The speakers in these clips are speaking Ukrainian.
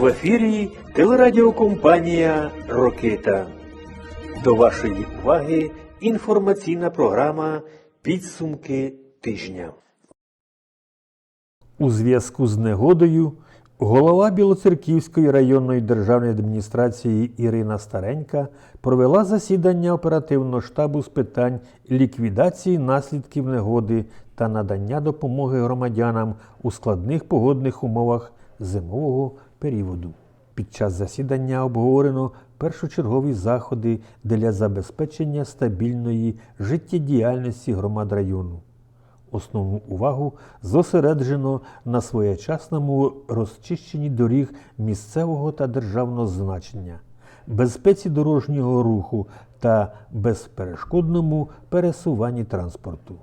В ефірі телерадіокомпанія Рокита. До вашої уваги інформаційна програма Підсумки тижня. У зв'язку з негодою голова Білоцерківської районної державної адміністрації Ірина Старенька провела засідання оперативного штабу з питань ліквідації наслідків негоди та надання допомоги громадянам у складних погодних умовах зимового періоду. Під час засідання обговорено першочергові заходи для забезпечення стабільної життєдіяльності громад району. Основну увагу зосереджено на своєчасному розчищенні доріг місцевого та державного значення, безпеці дорожнього руху та безперешкодному пересуванні транспорту.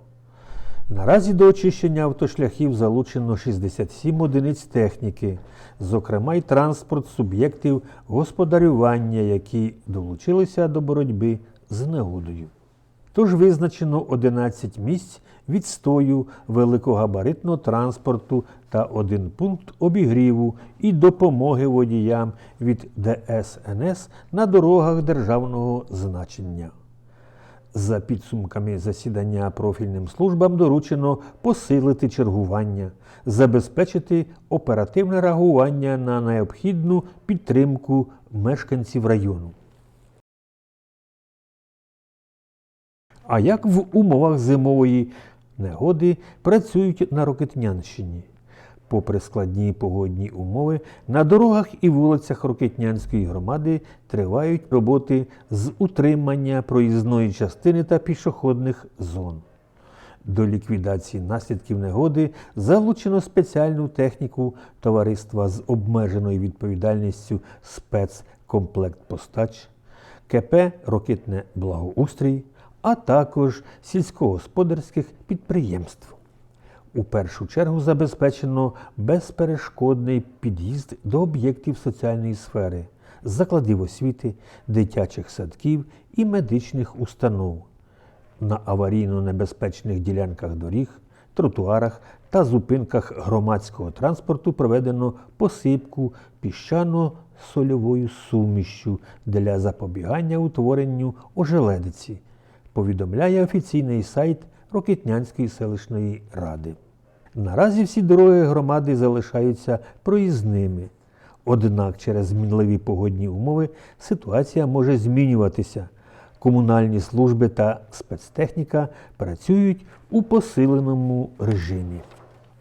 Наразі до очищення автошляхів залучено 67 одиниць техніки, зокрема й транспорт суб'єктів господарювання, які долучилися до боротьби з негодою. Тож визначено 11 місць відстою великогабаритного транспорту та один пункт обігріву і допомоги водіям від ДСНС на дорогах державного значення. За підсумками засідання профільним службам доручено посилити чергування, забезпечити оперативне реагування на необхідну підтримку мешканців району. А як в умовах зимової негоди працюють на Рокетнянщині? Попри складні погодні умови, на дорогах і вулицях Рокетнянської громади тривають роботи з утримання проїзної частини та пішохідних зон. До ліквідації наслідків негоди залучено спеціальну техніку товариства з обмеженою відповідальністю спецкомплектпостач, КП Рокетне Благоустрій, а також сільськогосподарських підприємств. У першу чергу забезпечено безперешкодний під'їзд до об'єктів соціальної сфери, закладів освіти, дитячих садків і медичних установ. На аварійно небезпечних ділянках доріг, тротуарах та зупинках громадського транспорту проведено посипку піщано-сольовою сумішю для запобігання утворенню ожеледиці, повідомляє офіційний сайт Рокетнянської селищної ради. Наразі всі дороги громади залишаються проїзними. Однак через змінливі погодні умови ситуація може змінюватися. Комунальні служби та спецтехніка працюють у посиленому режимі.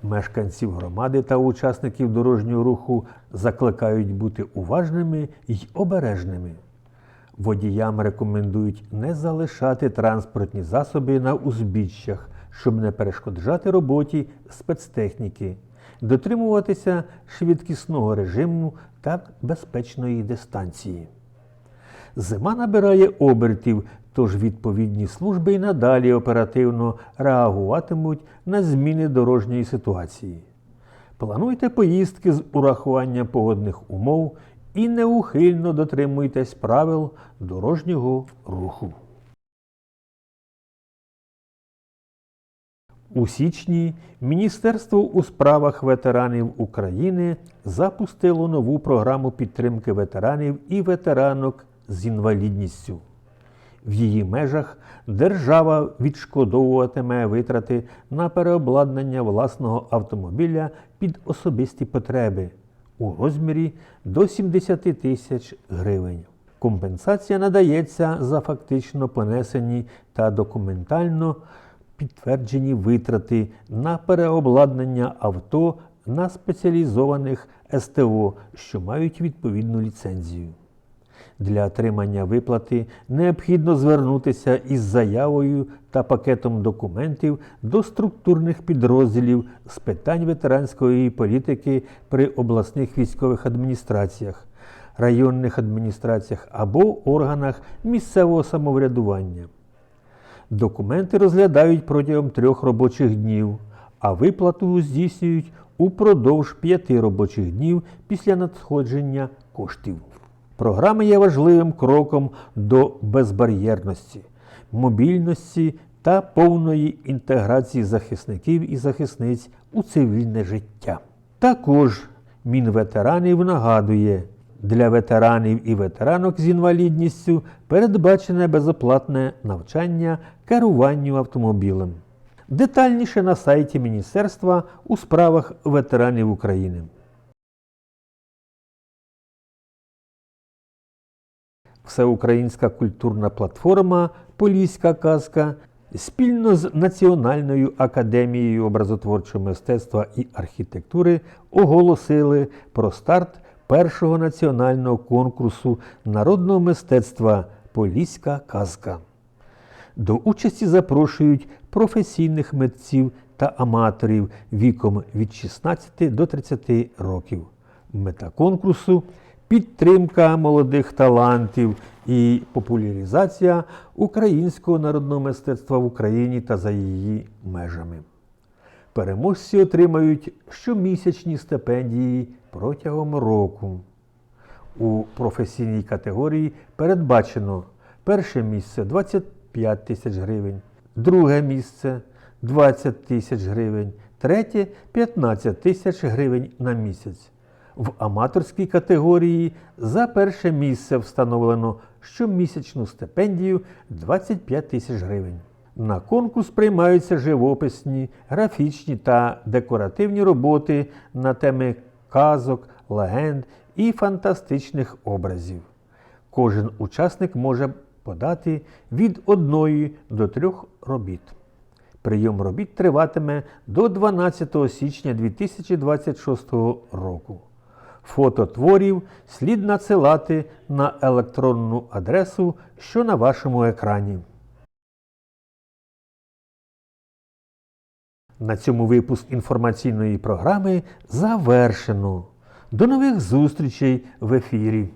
Мешканців громади та учасників дорожнього руху закликають бути уважними й обережними. Водіям рекомендують не залишати транспортні засоби на узбіччях, щоб не перешкоджати роботі спецтехніки, дотримуватися швидкісного режиму та безпечної дистанції. Зима набирає обертів, тож відповідні служби й надалі оперативно реагуватимуть на зміни дорожньої ситуації. Плануйте поїздки з урахуванням погодних умов і неухильно дотримуйтесь правил дорожнього руху. У січні Міністерство у справах ветеранів України запустило нову програму підтримки ветеранів і ветеранок з інвалідністю. В її межах держава відшкодовуватиме витрати на переобладнання власного автомобіля під особисті потреби у розмірі до 70 тисяч гривень. Компенсація надається за фактично понесені та документально підтверджені витрати на переобладнання авто на спеціалізованих СТО, що мають відповідну ліцензію. Для отримання виплати необхідно звернутися із заявою та пакетом документів до структурних підрозділів з питань ветеранської політики при обласних військових адміністраціях, районних адміністраціях або органах місцевого самоврядування. Документи розглядають протягом трьох робочих днів, а виплату здійснюють упродовж п'яти робочих днів після надходження коштів. Програма є важливим кроком до безбар'єрності, мобільності та повної інтеграції захисників і захисниць у цивільне життя. Також Мінветеранів нагадує, для ветеранів і ветеранок з інвалідністю передбачене безоплатне навчання керуванню автомобілем. Детальніше на сайті Міністерства у справах ветеранів України. Всеукраїнська культурна платформа Поліська казка спільно з Національною академією образотворчого мистецтва і архітектури оголосили про старт першого національного конкурсу народного мистецтва Поліська казка. До участі запрошують професійних митців та аматорів віком від 16 до 30 років. Мета конкурсу підтримка молодих талантів і популяризація українського народного мистецтва в Україні та за її межами. Переможці отримають щомісячні стипендії протягом року. У професійній категорії передбачено перше місце 25 тисяч гривень, друге місце 20 тисяч гривень, третє 15 тисяч гривень на місяць. В аматорській категорії за перше місце встановлено щомісячну стипендію 25 тисяч гривень. На конкурс приймаються живописні, графічні та декоративні роботи на теми казок, легенд і фантастичних образів. Кожен учасник може подати від одної до трьох робіт. Прийом робіт триватиме до 12 січня 2026 року. Фото творів слід надсилати на електронну адресу, що на вашому екрані. На цьому випуск інформаційної програми завершено. До нових зустрічей в ефірі.